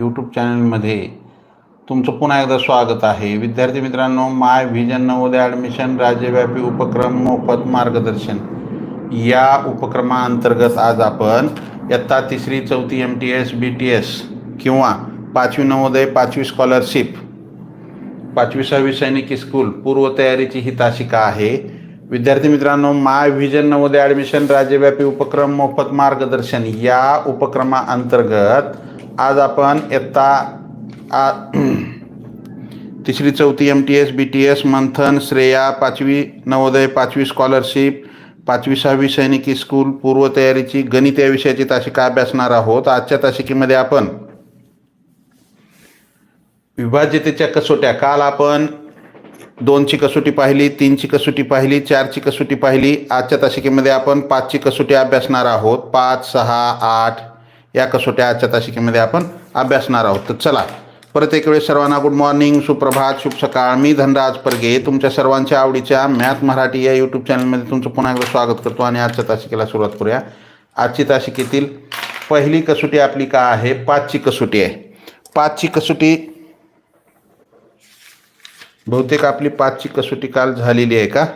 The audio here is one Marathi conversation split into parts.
यूट्यूब चॅनलमध्ये तुमचं पुन्हा एकदा स्वागत आहे. विद्यार्थी मित्रांनो माय व्हिजन नवोदय ॲडमिशन राज्यव्यापी उपक्रम मोफत मार्गदर्शन. या उपक्रमाअंतर्गत आज आपण इयत्ता तिसरी चौथी M T S B T S किंवा पाचवी नवोदय पाचवी स्कॉलरशिप पाचवी सहावी सैनिकी स्कूल पूर्वतयारीची ही तासिका आहे. विद्यार्थी मित्रांनो माय व्हिजन नवोदय ॲडमिशन राज्यव्यापी उपक्रम मोफत मार्गदर्शन या उपक्रमाअंतर्गत आज आपण इयत्ता आ तिसरी चौथी M T S B T S Manthan Shreya पाचवी नवोदय पाचवी स्कॉलरशिप पाचवी सहावी सैनिकी स्कूल पूर्वतयारीची गणित या विषयाची तासिका अभ्यासणार आहोत. आजच्या तासिकेमध्ये आपण विभाज्यतेच्या कसोट्या काल आपण दोनची कसोटी पाहिली तीनची कसोटी पाहिली चारची कसोटी पाहिली. आजच्या तासिकेमध्ये आपण पाचची कसोटी अभ्यासणार आहोत. पाच सहा आठ या कसोट्या आजच्या तासिकेमध्ये आपण अभ्यासणार आहोत. तर चला परत एक वेळेस सर्वांना गुड मॉर्निंग सुप्रभात शुभ सकाळ. मी धनराज परगे तुमच्या सर्वांच्या आवडीच्या मॅथ मराठी या यूट्यूब चॅनलमध्ये तुमचं पुन्हा एकदा स्वागत करतो आणि आजच्या तासिकेला सुरुवात करूया. आजची तासिकेतील पहिली कसोटी आपली का आहे? पाचची कसोटी आहे. पाचची कसोटी बहुतेक आपली पाचची कसोटी काल झालेली आहे का?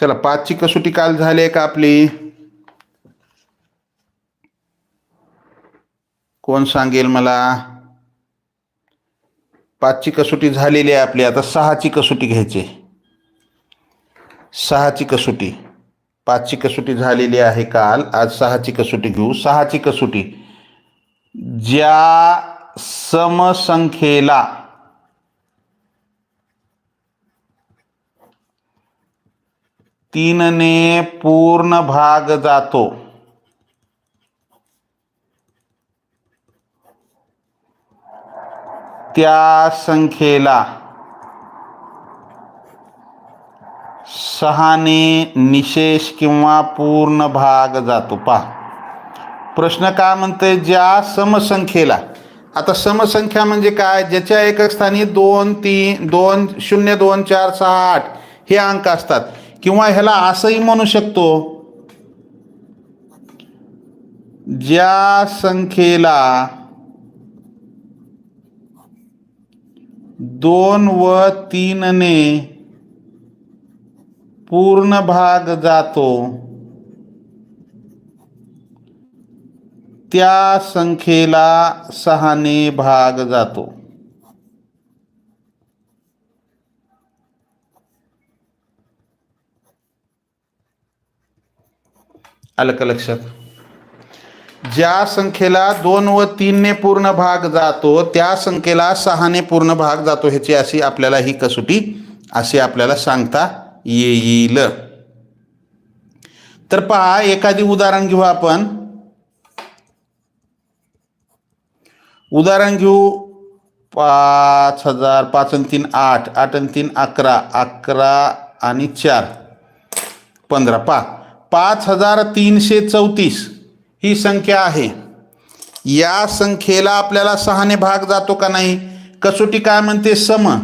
चला पाचची कसोटी काल झाली आहे का आपली? कोण सांगेल मला? पाचची कसोटी झालेली आहे आपली. आता सहाची कसोटी घ्यायची. सहाची कसोटी. पाचची कसोटी झालेली आहे काल. आज सहाची कसोटी घेऊ. सहाची कसोटी. ज्या समसंख्येला तीनने पूर्ण भाग जातो त्या संख्येला सहाने निशेष किंवा पूर्ण भाग जातो. पहा. प्रश्न काय म्हणते ज्या समसंख्येला. आता समसंख्या म्हणजे काय? ज्याच्या एकक स्थानी दोन तीन दोन शून्य दोन चार सहा आठ हे अंक असतात. किंवा ह्याला असंही म्हणू शकतो. ज्या संख्येला दोन व तीनने पूर्ण भाग जातो. त्या संख्येला सहाने भाग जातो. आलं का लक्षात? ज्या संख्येला दोन व तीनने पूर्ण भाग जातो त्या संख्येला सहाने पूर्ण भाग जातो ह्याची अशी आपल्याला ही कसोटी अशी आपल्याला सांगता येईल. तर पहा एखादी उदाहरण घेऊ आपण. उदाहरण घेऊ. पाच हजार पाच आणि तीन आठ. आठ आणि तीन अकरा. अकरा आणि चार. पंधरा. पा पाच हजार तीनशे चौतीस. ही संख्या आहे. या संख्येला आपल्याला सहाने भाग जातो का नाही? कसोटी काय म्हणते? सम.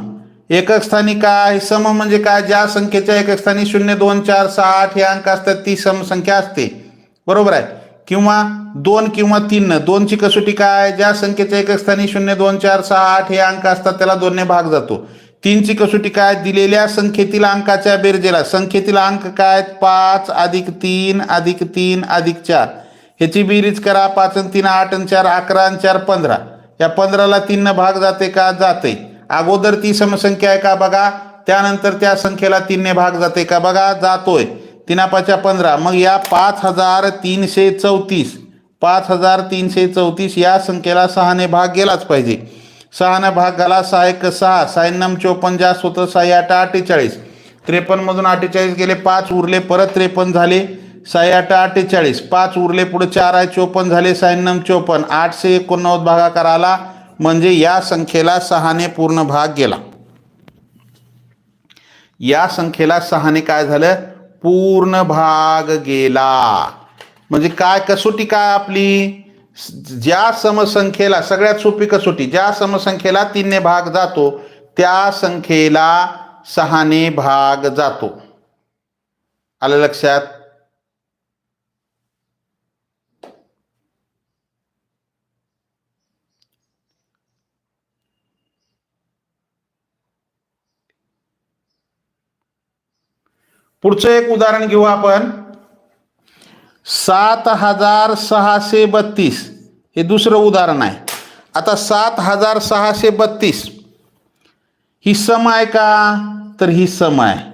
एकक स्थानी काय? सम म्हणजे काय? ज्या संख्येच्या एकक स्थानी शून्य दोन चार सहा आठ हे अंक असतात ती समसंख्या असते. बरोबर आहे? किंवा दोन किंवा तीन. दोनची कसोटी काय? ज्या संख्येच्या एकक स्थानी शून्य दोन चार सहा आठ हे अंक असतात त्याला दोनने भाग जातो. तीनची कसोटी काय? दिलेल्या संख्येतील अंकाच्या बेरजेला. संख्येतील अंक काय? पाच अधिक तीन अधिक तीन अधिक चार. ह्याची बेरीज करा पाच आणि तीन आठ आणि चार अकरा आणि चार पंधरा. या पंधराला तीननं भाग जाते का? जाते. अगोदर ती समसंख्या आहे का बघा? त्यानंतर त्या संख्येला तीनने भाग जाते का बघा? जातोय. तिनापाच्या पंधरा. मग या पाच हजार तीनशे चौतीस. पाच हजार तीनशे चौतीस या संख्येला सहाने भाग गेलाच पाहिजे. सहानं भाग गेला सहा एक सहा. सायन्नम चोपन्न जास्त होतं सहा आठ अठ्ठेचाळीस. त्रेपन्नमधून अठ्ठेचाळीस गेले पाच उरले परत त्रेपन्न झाले. साई आठ अठ्ठेचाळीस पाच उरले पुढे चार आहे चोपन्न झाले सायन्नम चोपन्न. आठशे एकोणनव्वद भागाकार आला म्हणजे या संख्येला सहाने पूर्ण भाग गेला. या संख्येला सहाने काय झालं? पूर्ण भाग गेला. म्हणजे काय कसोटी काय आपली? ज्या समसंख्येला सगळ्यात सोपी कसोटी ज्या समसंख्येला तीनने भाग जातो त्या संख्येला सहाने भाग जातो. आलं लक्षात? पुढचं एक उदाहरण घेऊ आपण. सात हजार सहाशे बत्तीस. हे दुसरं उदाहरण आहे. आता सात हजार सहाशे बत्तीस. ही सम आहे का? तर ही सम आहे.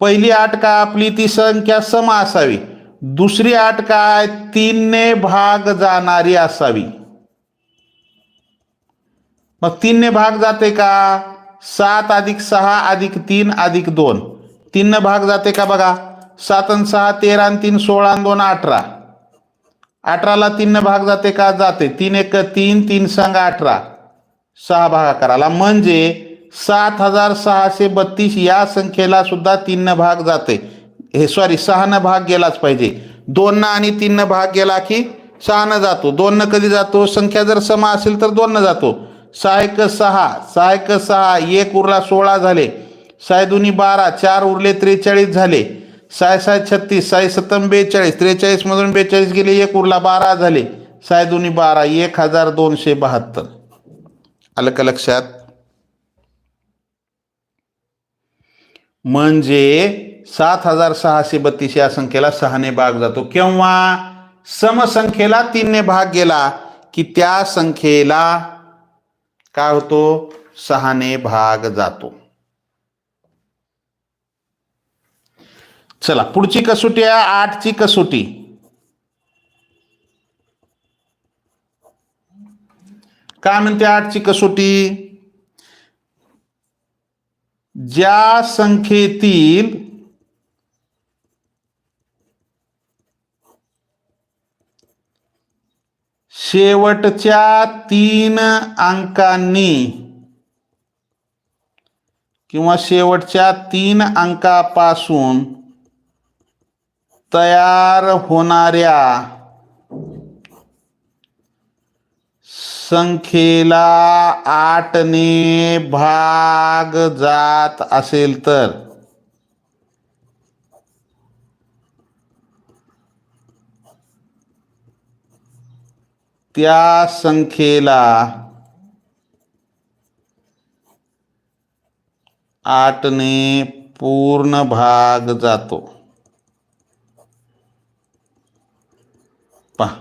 पहिली आठ का? आपली ती संख्या सम असावी. दुसरी आठ काय? तीनने भाग जाणारी असावी. मग तीनने भाग जाते का? सात अधिक सहा अधिक तीन अधिक दोन. तीन भाग जाते का बघा? सात आणि सहा तेरा आणि तीन सोळा आणि दोन अठरा. अठराला तीन भाग जाते का? जाते. तीन एक तीन तीन संघ अठरा. सहा भागाकाराला म्हणजे सात हजार सहाशे बत्तीस या संख्येला सुद्धा तीननं भाग जाते. हे सॉरी सहानं भाग गेलाच पाहिजे. दोननं आणि तीननं भाग गेला की सहानं जातो. दोननं कधी जातो? संख्या जर समा असेल तर दोननं जातो. सहा एक सहा. सहा एक सहा. एक उरला सोळा झाले. साय दुनी बारा चार उरले त्रेचाळीस झाले. साय साय छत्तीस साय सत्तम बेचाळीस त्रेचाळीस मधून बेचाळीस गेले एक उरला बारा झाले. साय दुनी बारा एक हजार दोनशे बहात्तर. आलं का लक्षात. म्हणजे सात हजार सहाशे बत्तीस या संख्येला सहाने भाग जातो. किंवा समसंख्येला तीनने भाग गेला की त्या संख्येला काय होतो? सहाने भाग जातो. चला पुढची कसोटी आहे आठची कसोटी. काय म्हणते आठची कसोटी? ज्या संख्येतील शेवटच्या तीन अंकांनी किंवा शेवटच्या तीन अंकापासून तयार होणाऱ्या संख्येला आठने भाग जात असेल तर? त्या संख्येला आठने पूर्ण भाग जातो. पहा.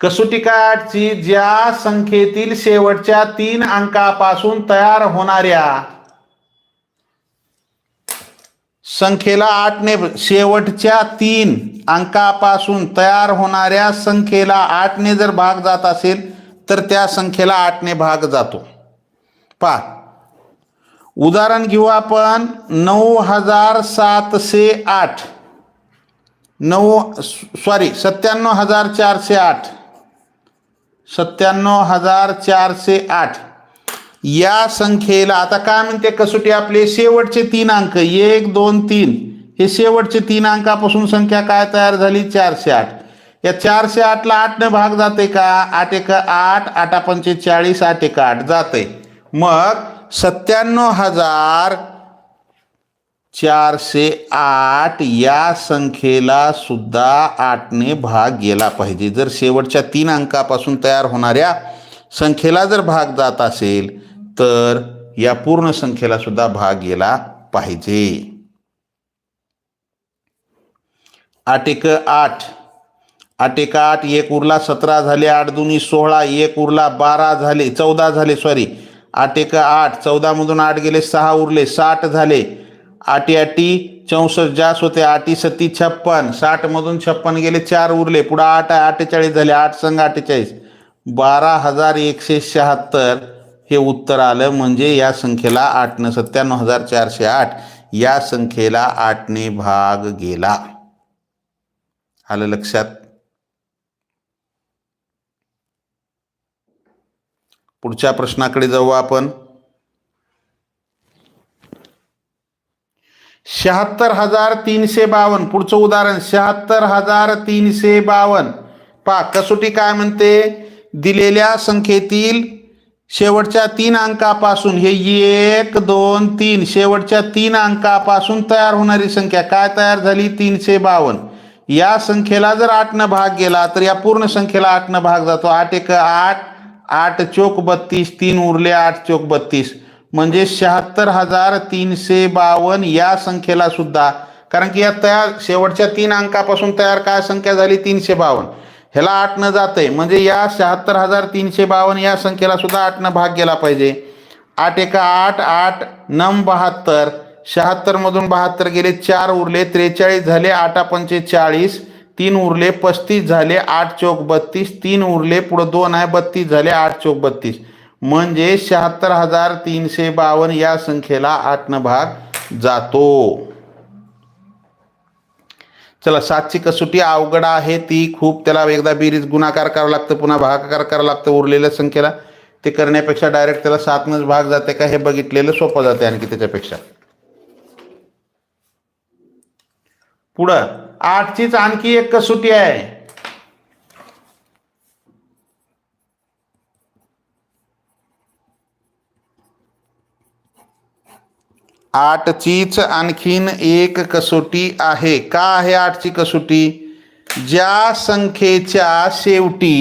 कसोटी कार्डची ज्या संख्येतील शेवटच्या तीन अंकापासून तयार होणाऱ्या संख्येला आठने शेवटच्या तीन अंकापासून तयार होणाऱ्या संख्येला आठने जर भाग जात असेल तर त्या संख्येला आठने भाग जातो. पा उदाहरण घेऊ आपण नऊ हजार सातशे आठ. नऊ सॉरी सत्त्याण्णव हजार चारशे आठ. सत्त्याण्णव हजार चारशे आठ. या संख्येला आता काय म्हणते कसोटी आपले? शेवटचे तीन अंक. एक दोन तीन. हे शेवटचे तीन अंकापासून संख्या काय तयार झाली? चारशे आठ. या चारशे आठला आठनं भाग जाते का? आठ एक आठ आठा पंचेचाळीस आठ एक आठ जाते. मग सत्त्याण्णव हजार चारशे आठ या संख्येला सुद्धा आठने भाग गेला पाहिजे. जर शेवटच्या तीन अंकापासून तयार होणाऱ्या संख्येला जर भाग जात असेल तर या पूर्ण संख्येला सुद्धा भाग गेला पाहिजे. आठ एक आठ. आठ एक आठ एक उरला सतरा झाले आठ दुनी सोळा एक उरला बारा झाले चौदा झाले सॉरी आठ एक आठ चौदामधून आठ गेले सहा उरले साठ झाले. आटी आटी चौसष्ट जास्त होते आठी सत्ती छप्पन साठ मधून छप्पन गेले चार उरले पुढे आठ आहे अठ्ठेचाळीस झाले आठ संघ अठ्ठेचाळीस बारा हजार एकशे शहात्तर हे उत्तर आलं म्हणजे या संख्येला आठनं सत्त्याण्णव हजार चारशे आठ. या संख्येला आठने भाग गेला. आलं लक्षात? पुढच्या प्रश्नाकडे जाऊ आपण. शहात्तर हजार तीनशे बावन्न पुढचं उदाहरण शहात्तर हजार तीनशे बावन्न पा कसोटी काय म्हणते? दिलेल्या संख्येतील शेवटच्या तीन अंकापासून हे एक दोन तीन शेवटच्या तीन अंकापासून तयार होणारी संख्या काय तयार झाली? तीनशे बावन्न या संख्येला जर आठनं भाग गेला तर या पूर्ण संख्येला आठनं भाग जातो. आठ एक आठ आठ चोक बत्तीस तीन उरले आठ चोक बत्तीस. म्हणजे शहात्तर हजार तीनशे बावन्न या संख्येला सुद्धा. कारण की या तयार शेवटच्या तीन अंकापासून तयार काय संख्या झाली? तीनशे बावन्न ह्याला आठनं जाते म्हणजे या शहात्तर हजार तीनशे बावन्न या संख्येला सुद्धा आठनं भाग गेला पाहिजे. आठ एका आठ आठ नम बहात्तर. शहात्तरमधून बहात्तर गेले चार उरले त्रेचाळीस झाले आठा पंचेचाळीस तीन उरले पस्तीस झाले आठ चौक बत्तीस. तीन उरले पुढं दोन आहे बत्तीस झाले आठ चौक बत्तीस. म्हणजे शहात्तर हजार तीनशे बावन्न या संख्येला आठनं भाग जातो. चला सातची कसोटी अवघड आहे ती खूप त्याला एकदा बेरीज गुणाकार करावं लागतं पुन्हा भागाकार करावं लागतं उरलेल्या संख्येला. ते करण्यापेक्षा डायरेक्ट त्याला सातनंच भाग जाते का हे बघितलेलं सोपं जाते आणखी त्याच्यापेक्षा. पुढं आठचीच आणखी एक कसोटी आहे. आठचीच आणखीन एक कसोटी आहे. का आहे आठची कसोटी? ज्या संख्येच्या शेवटी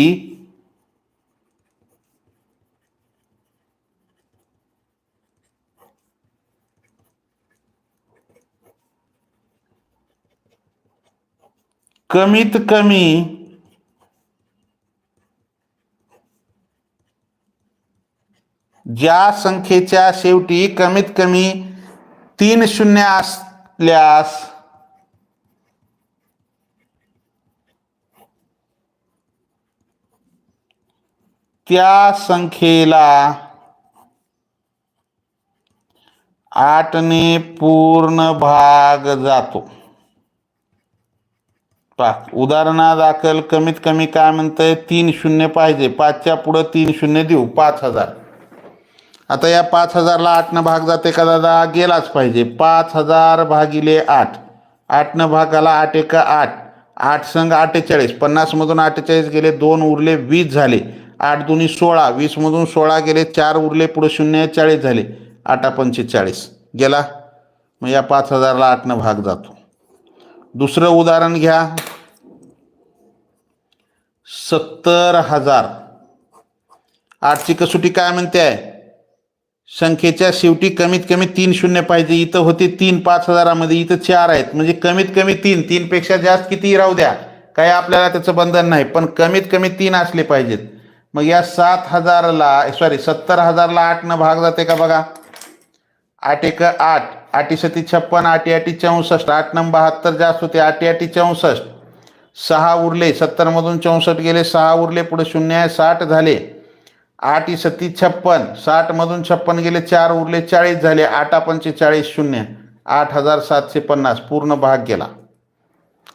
कमीत कमी ज्या संख्येच्या शेवटी कमीत कमी तीन शून्य असल्यास त्या संख्येला आठने पूर्ण भाग जातो. पहा उदाहरणादाखल कमीत कमी काय म्हणतंय? तीन शून्य पाहिजे. पाचच्या पुढं तीन शून्य देऊ. पाच हजार. आता या पाच हजारला आठनं भाग जाते का दादा? गेलाच पाहिजे. पाच हजार भागिले आठ. आठनं भागाला आठ एका आठ. आठ संघ अठ्ठेचाळीस. पन्नासमधून अठ्ठेचाळीस गेले दोन उरले वीस झाले. आठ दोन्ही सोळा. वीसमधून सोळा गेले चार उरले पुढे शून्य चाळीस झाले. आठा पंचेचाळीस गेला? मग या पाच हजारला आठनं भाग जातो. दुसरं उदाहरण घ्या. सत्तर हजार. आठची कसोटी काय म्हणते आहे? संख्येच्या शेवटी कमीत कमी तीन शून्य पाहिजे. इथं होते तीन पाच हजारामध्ये. इथं चार आहेत. म्हणजे कमीत कमी तीन. तीनपेक्षा जास्त किती? राहू द्या. काय आपल्याला त्याचं बंधन नाही. पण कमीत कमी तीन असले पाहिजेत. मग या सात हजारला सॉरी सत्तर हजारला आठनं भाग जाते का बघा? आठ एक आठ. आठी सती छप्पन आठी आठी चौसष्ट. आठ नंबर बहात्तर जास्त होते. आठी आठी चौसष्ट. सहा उरले. सत्तरमधून चौसष्ट गेले. सहा उरले. पुढे शून्य आहे. साठ झाले. आठ सत्ती छप्पन साठमधून छप्पन गेले चार उरले चाळीस झाले आठा पंचेचाळीस शून्य. आठ हजार सातशे पन्नास पूर्ण भाग गेला.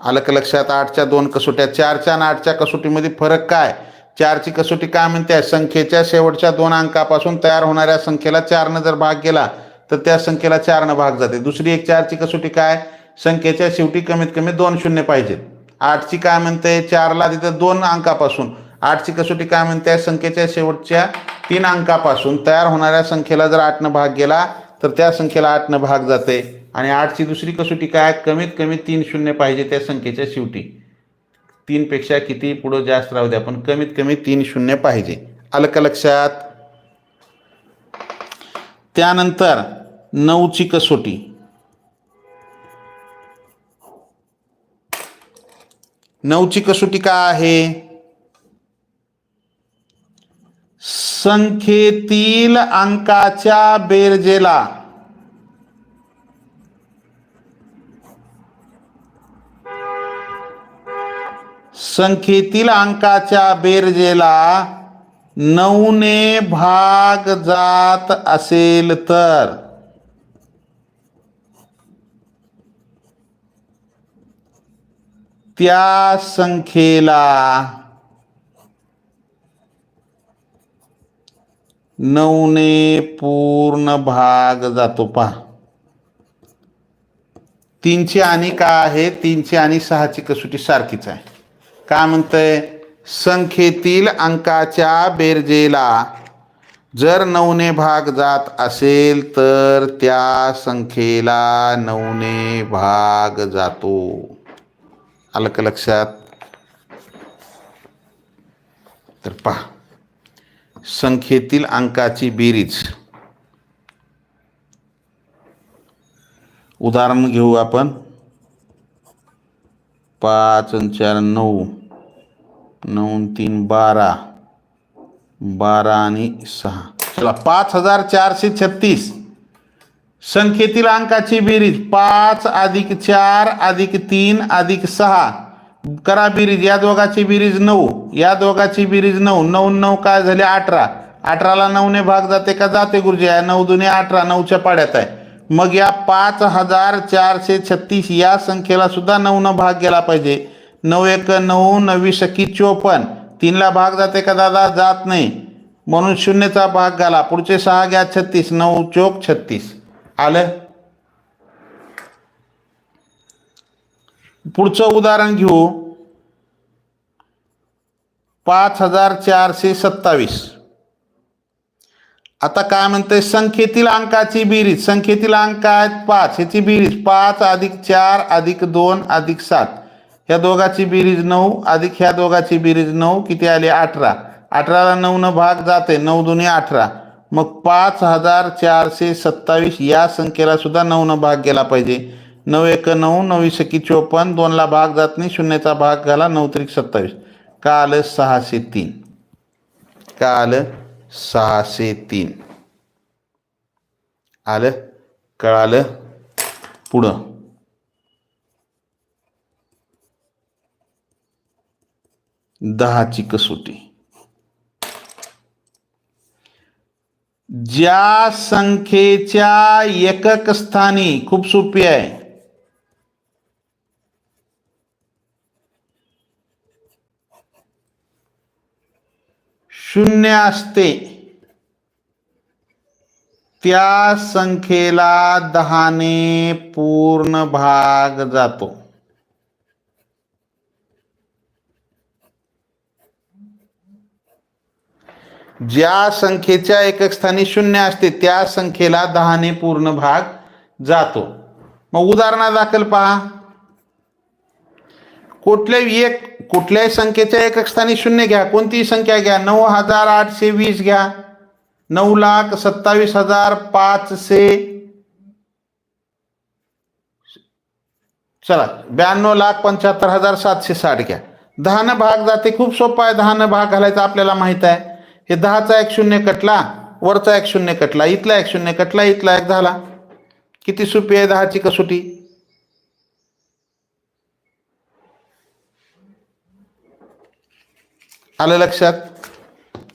आलं का लक्षात? आठच्या दोन कसोट्या चारच्या आणि आठच्या कसोटीमध्ये फरक काय? चारची कसोटी काय म्हणते? संख्येच्या शेवटच्या दोन अंकापासून तयार होणाऱ्या संख्येला चारनं जर भाग गेला तर त्या संख्येला चारनं भाग जाते. दुसरी एक चारची कसोटी काय? संख्येच्या शेवटी कमीत कमी दोन शून्य पाहिजेत. आठची काय म्हणते? चारला तिथं दोन अंकापासून. आठची कसोटी काय म्हणते? संख्येच्या शेवटच्या तीन अंकापासून तयार होणाऱ्या संख्येला जर आठनं भाग गेला तर त्या संख्येला आठनं भाग जाते. आणि आठची दुसरी कसोटी काय कमीत कमी तीन शून्य पाहिजे त्या संख्येच्या शेवटी. तीनपेक्षा किती पुढं जास्त राहू द्या पण कमीत कमी तीन शून्य पाहिजे. आलं का लक्षात. त्यानंतर नऊची कसोटी. नऊची कसोटी काय आहे? संख्येतील अंकाच्या बेरजेला. संख्येतील अंकाच्या बेरजेला नऊने भाग जात असेल तर. त्या संख्येला नऊने पूर्ण भाग जातो पहा. तीनशे आणि का आहे? तीनशे आणि सहाची कसोटी सारखीच आहे. काय म्हणतंय? संख्येतील अंकाच्या बेरजेला जर नऊने भाग जात असेल तर त्या संख्येला नऊने भाग जातो. आलं का लक्षात? तर पहा. संख्येतील अंकाची बेरीज. उदाहरण घेऊ आपण. पाच चार नऊ. नऊ तीन बारा. बारा आणि सहा. चला पाच हजार चारशे छत्तीस. संख्येतील अंकाची बेरीज. पाच अधिक चार अधिक तीन अधिक सहा. करा बेरीज या दोघाची बेरीज नऊ या दोघाची बेरीज नऊ नऊ नऊ काय झाले? अठरा. अठराला नऊने भाग जाते का? जाते गुरुजी. या नऊ दुने अठरा नऊच्या पाड्यात आहे. मग या पाच हजार चारशे छत्तीस या संख्येला सुद्धा नऊनं भाग गेला पाहिजे. नऊ एक नऊ नवी शकी चोपन्न. तीनला भाग जाते का दादा? जात नाही. म्हणून शून्यचा भाग घाला. पुढचे सहा घ्या छत्तीस. नऊ चोक छत्तीस. आलं? पुढचं उदाहरण घेऊ. पाच हजार चारशे सत्तावीस. आता काय म्हणते संख्येतील अंकाची बेरीज. संख्येतील अंक आहेत पाच. ह्याची बेरीज पाच अधिक चार अधिक दोन अधिक सात. ह्या दोघाची बेरीज नऊ अधिक ह्या दोघाची बेरीज नऊ. किती आली? अठरा. अठराला नऊनं भाग जाते नऊ दोन्ही अठरा. मग पाच हजार चारशे सत्तावीस या संख्येला सुद्धा नऊनं भाग गेला पाहिजे. नऊ एक नऊ नऊ सकी चोपन्न दोनला भाग जात नाही शून्याचा भाग घाला नऊ त्रिक सत्तावीस. का आलं सहाशे तीन. का आलं सहाशे तीन. आलं कळालं? पुढं. दहाची कसोटी ज्या संख्येच्या एकक स्थानी खूप सोपी आहे. शून्य असते. त्या संख्येला दहाने पूर्ण भाग जातो. ज्या संख्येच्या एकक स्थानी शून्य असते त्या संख्येला दहाने पूर्ण भाग जातो. मग उदाहरणादाखल पहा. कुठल्याही एक कुठल्याही संख्येच्या एकक स्थानी शून्य घ्या. कोणतीही संख्या घ्या. नऊ हजार आठशे वीस घ्या. नऊ लाख सत्तावीस हजार पाचशे चला ब्याण्णव लाख पंच्याहत्तर हजार सातशे साठ घ्या. दहानं भाग जाते. खूप सोपं आहे. दहानं भाग घालायचा आपल्याला माहीत आहे. हे दहाचा एक शून्य कटला वरचा एक शून्य कटला इथला एक शून्य कटला इथला एक झाला. किती सोपी आहे दहाची कसोटी? आलं लक्षात?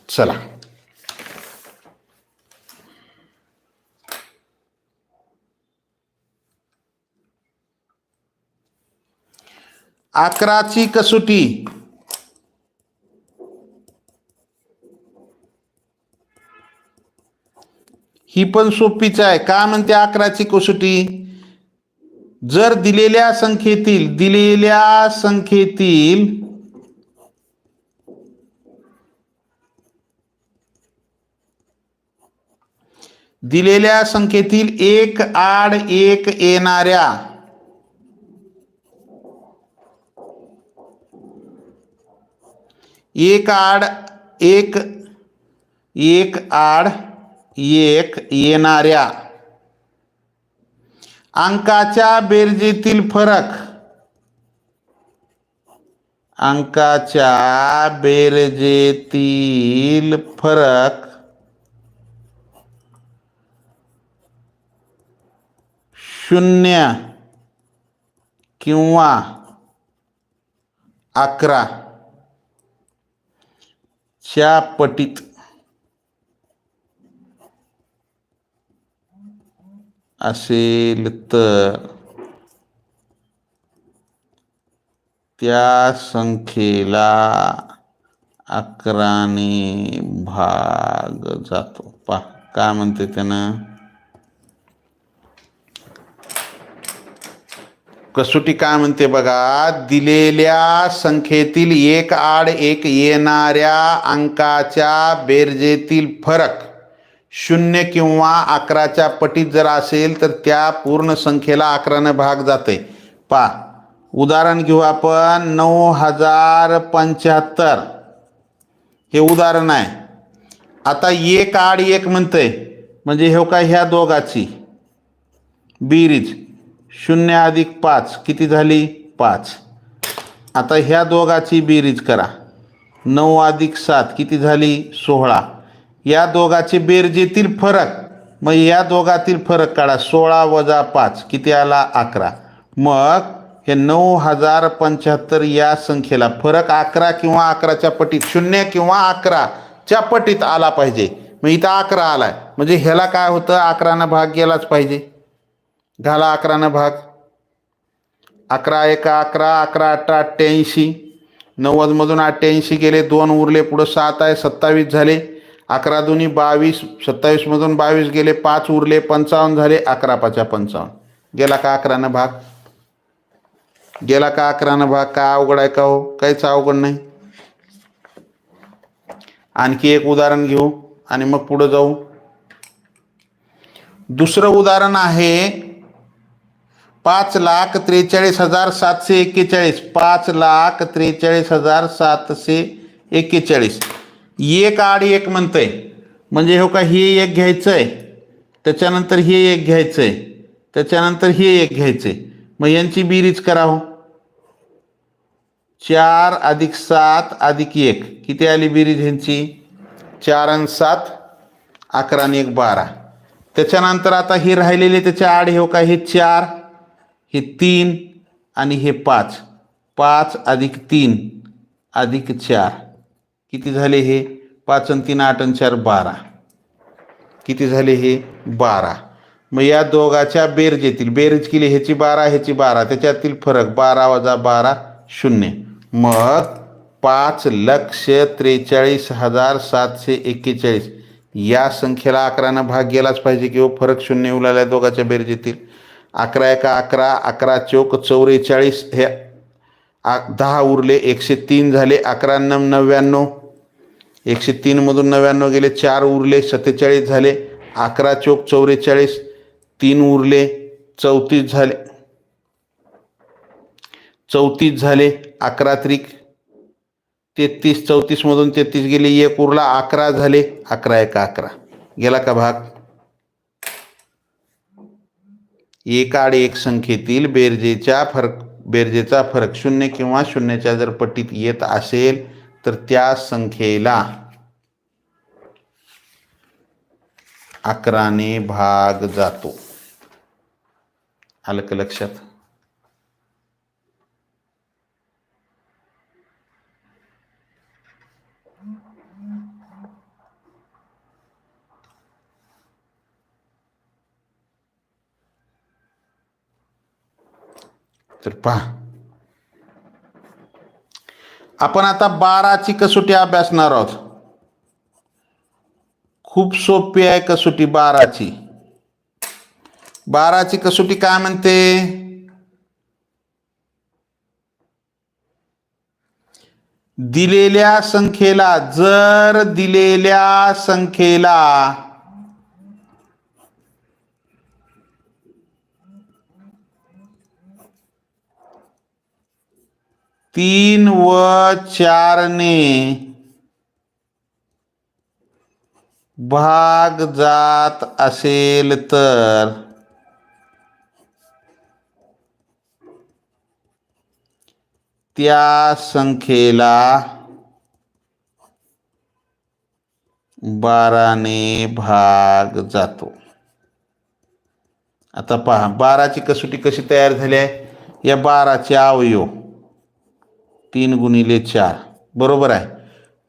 चला. अकराची कसोटी. ही पण सोपीच आहे. का म्हणते अकराची कसोटी? जर दिलेल्या संख्येतील दिलेल्या संख्येतील दिलेल्या संख्येतील एक आड एक येणाऱ्या एक आड एक एक आड एक येणाऱ्या. अंकाच्या बेरजेतील फरक. अंकाच्या बेरजेतील फरक. शून्य किंवा अकरा च्या पटीत असेल तर त्या संख्येला अकराने भाग जातो. पा काय म्हणते त्यानं? कसोटी काय म्हणते बघा? दिलेल्या संख्येतील एक आड एक येणाऱ्या अंकाच्या बेरजेतील फरक शून्य किंवा अकराच्या पटीत जर असेल तर त्या पूर्ण संख्येला अकरानं भाग जाते पा उदाहरण घेऊ आपण. नऊ हजार पंच्याहत्तर. हे उदाहरण आहे. आता एक आड एक म्हणते म्हणजे हे काय ह्या दोघाची? बिरीज. शून्य अधिक पाच. किती झाली? पाच. आता ह्या दोघाची बेरीज करा. नऊ अधिक सात. किती झाली? सोळा. या दोघाचे बेरजेतील फरक. मग या दोघातील फरक काढा. सोळा वजा पाच. किती आला? अकरा. मग हे नऊ हजार पंच्याहत्तर या संख्येला फरक अकरा किंवा अकराच्या पटीत शून्य किंवा अकराच्या पटीत आला पाहिजे. मग इथं अकरा आलाय. म्हणजे ह्याला काय होतं? अकरानं भाग गेलाच पाहिजे. झाला अकरानं भाग. अकरा एका अकरा अकरा अठरा अठ्ठ्याऐंशी. नव्वदमधून अठ्ठ्याऐंशी गेले दोन उरले पुढं सात आहे सत्तावीस झाले. अकरा दोन्ही बावीस सत्तावीसमधून बावीस गेले पाच उरले पंचावन्न झाले अकरा पाचा पंचावन्न. गेला का अकरानं भाग? गेला का अकरानं भाग? काय अवघड आहे का हो? काहीच अवघड नाही. आणखी एक उदाहरण घेऊ आणि मग पुढं जाऊ. दुसरं उदाहरण आहे पाच लाख त्रेचाळीस हजार सातशे एक्केचाळीस पाच लाख त्रेचाळीस हजार सातशे एक्केचाळीस एक आड एक म्हणतंय. म्हणजे हो का हे एक घ्यायचं आहे त्याच्यानंतर हे एक घ्यायचं आहे त्याच्यानंतर हे एक घ्यायचं आहे मग यांची बेरीज करावं हो. चार अधिक सात अधिक एक. किती आली बिरीज ह्यांची चार आणि सात अकरा आणि एक बारा. त्याच्यानंतर आता हे राहिलेले त्याच्या आड हे हो का? हे चार. हे तीन आणि हे पाच. पाच अधिक तीन अधिक चार. किती झाले हे? पाच आणि तीन आठ आणि चार बारा. किती झाले हे? बारा. मग या दोघाच्या बेरज येतील. बेरज केली ह्याची बारा ह्याची बारा. त्याच्यातील फरक बारा वजा बारा शून्य. मग पाच लक्ष त्रेचाळीस हजार सातशे एक्केचाळीस. या संख्येला अकरानं भाग गेलाच पाहिजे किंवा हो फरक शून्य उलाल्या दोघाच्या बेरज येतील. अकरा एका अकरा अकरा चौक चौवेचाळीस हे आ दहा उरले एकशे तीन झाले अकरा नम नव्याण्णव. एकशे तीनमधून नव्याण्णव गेले चार उरले सत्तेचाळीस झाले अकरा चौक चौवेचाळीस तीन उरले चौतीस झाले. चौतीस झाले अकरा त्रिक तेहतीस चौतीसमधून तेहतीस गेले एक उरला अकरा झाले अकरा एका अकरा. गेला का भाग? एक आड एक संख्येतील बेरजेच्या फरक बेरजेचा फरक शून्य किंवा शून्याच्या जर पट्टीत येत असेल तर त्या संख्येला अकराने भाग जातो. आलं का लक्षात? तर पहा. आपण आता बाराची कसोटी अभ्यासणार आहोत. खूप सोपी आहे कसोटी बाराची. बाराची कसोटी काय म्हणते? दिलेल्या संख्येला जर दिलेल्या संख्येला तीन व चारने भाग जात असेल तर? त्या संख्येला बाराने भाग जातो. आता पहा बाराची कसोटी कशी तयार झाली आहे? या बाराचे अवयव. तीन गुणिले चार. बरोबर आहे?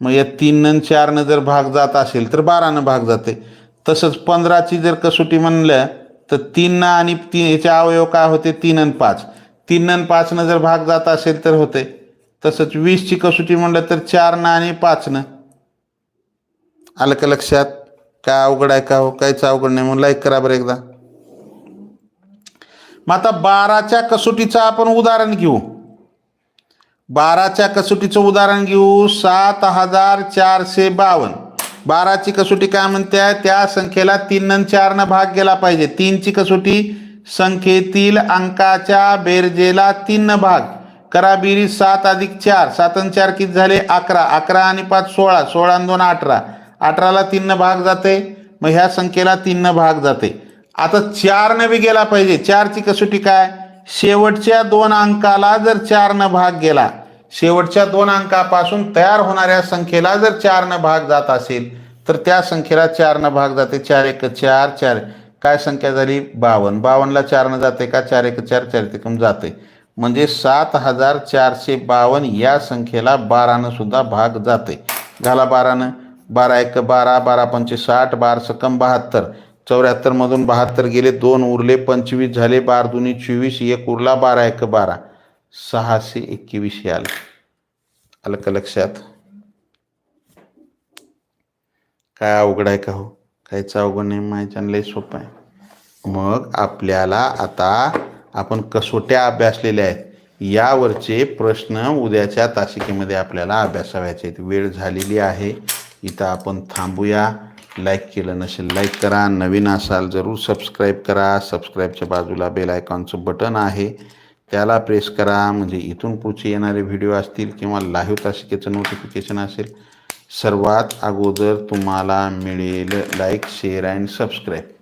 मग या तीन चारनं जर भाग जात असेल तर बारानं भाग जाते. तसंच पंधराची जर कसोटी म्हणलं तर तीन आणि तीन याचे अवयव काय होते? तीन आणि पाच. तीन आणि पाचनं जर भाग जात असेल तर होते. तसंच वीसची कसोटी म्हणलं तर चारनं आणि पाचनं. आलं का लक्षात? काय अवघड आहे का हो? काहीच अवघड नाही. म्हणून लाईक करा बरं एकदा. मग आता बाराच्या कसोटीचं आपण उदाहरण घेऊ. बाराच्या कसोटीचं उदाहरण घेऊ. सात हजार चारशे बावन्न. बाराची कसोटी काय म्हणते आहे त्या संख्येला तीन न चारनं भाग गेला पाहिजे. तीनची कसोटी संख्येतील अंकाच्या बेरजेला तीन भाग. करा सात अधिक चार. सात आणि चार किती झाले? अकरा. अकरा आणि पाच सोळा. सोळा दोन अठरा. अठराला तीन भाग जाते. मग ह्या संख्येला तीन भाग जाते. आता चारनं बी गेला पाहिजे. चारची कसोटी काय? शेवटच्या दोन अंकाला जर चारनं भाग गेला शेवटच्या दोन अंकापासून तयार होणाऱ्या संख्येला जर चारनं भाग जात असेल तर त्या संख्येला चारनं भाग जाते. चार एक चार चार. काय संख्या झाली? बावन्न. बावन्नला चारनं जाते का? चार एक चार चार एकम जाते. म्हणजे सात हजार चारशे बावन्न या संख्येला बारानं सुद्धा भाग जाते. घाला बारानं. बारा एक बारा बारा पंचे साठ बार सकम बहात्तर. चौऱ्याहत्तर मधून बहात्तर गेले दोन उरले पंचवीस झाले बार दुनी चोवीस एक उरला बारा एक बारा. सहाशे एकवीस हे आलं. आलं का लक्षात? काय अवघड आहे का हो? काहीच अवघड नाही माहिती लय सोपं आहे. मग आपल्याला आता आपण कसोट्या अभ्यासलेल्या आहेत. यावरचे प्रश्न उद्याच्या तासिकेमध्ये आपल्याला अभ्यासावयाचे आहेत. वेळ झालेली आहे. इथं आपण थांबूया. लाईक केलं नसेल लाईक करा. नवीन असाल जरूर सबस्क्राईब करा. सबस्क्राईबच्या बाजूला बेल आयकॉनचं बटन आहे. त्याला प्रेस करा. म्हणजे इथून पुढचे येणारे व्हिडिओ असतील किंवा लाईव्ह तासिकेचं नोटिफिकेशन असेल सर्वात अगोदर तुम्हाला मिळेल लाईक शेअर अँड सबस्क्राईब